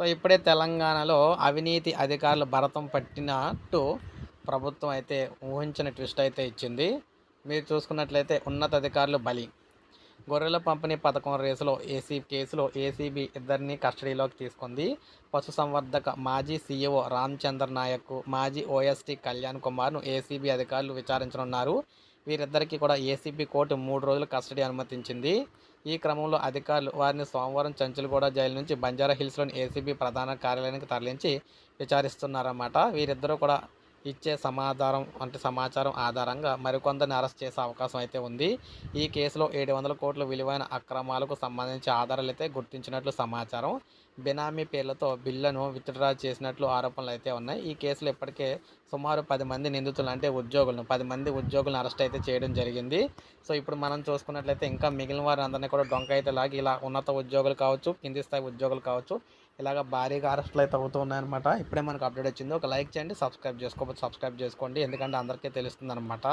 So ఇప్పుడే తెలంగాణలో అవినీతి అధికారులు భరతం పట్టినట్టు ప్రభుత్వం అయితే ఊహించిన ట్విస్ట్ అయితే ఇచ్చింది. మీరు చూసుకున్నట్లయితే ఉన్నతాధికారులు బలి. గొర్రెల పంపిణీ పథకం రేసులో ఏసీ కేసులో ఏసీబీ ఇద్దరిని కస్టడీలోకి తీసుకుంది. పశుసంవర్ధక మాజీ సీఈఓ రామచంద్ర నాయక్ మాజీ ఓఎస్టీ కళ్యాణ్ కుమార్ను ఏసీబీ అధికారులు విచారించనున్నారు. వీరిద్దరికీ కూడా ఏసీబీ కోర్టు మూడు రోజులు కస్టడీ అనుమతించింది. ఈ క్రమంలో అధికారులు వారిని సోమవారం చంచులగూడ జైలు నుంచి బంజారా హిల్స్లోని ఏసీబీ ప్రధాన కార్యాలయానికి తరలించి విచారిస్తున్నారన్నమాట. వీరిద్దరూ కూడా ఇచ్చే సమాధానం అంటే సమాచారం ఆధారంగా మరికొందరిని అరెస్ట్ చేసే అవకాశం అయితే ఉంది. ఈ కేసులో ఏడు వందల కోట్ల విలువైన అక్రమాలకు సంబంధించి ఆధారాలు అయితే గుర్తించినట్లు సమాచారం. బినామీ పేర్లతో బిల్లను విత్డ్రా చేసినట్లు ఆరోపణలు అయితే ఉన్నాయి. ఈ కేసులో ఇప్పటికే సుమారు పది మంది నిందితులు అంటే ఉద్యోగులను పది మంది ఉద్యోగులను అరెస్ట్ అయితే చేయడం జరిగింది. సో ఇప్పుడు మనం చూసుకున్నట్లయితే ఇంకా మిగిలిన వారు అందరినీ కూడా డొంక అయితే లాగి ఇలా ఉన్నత ఉద్యోగులు కావచ్చు కింది స్థాయి ఉద్యోగులు కావచ్చు ఇలాగ భారీగా అరెస్టులు అయితే అవుతూ ఉన్నాయన్నమాట ఇప్పుడే మనకు అప్డేట్ వచ్చింది. ఒక లైక్ చేయండి సబ్స్క్రైబ్ చేసుకోకపోతే సబ్స్క్రైబ్ చేసుకోండి. ఎందుకంటే అందరికీ తెలుస్తుంది అనమాట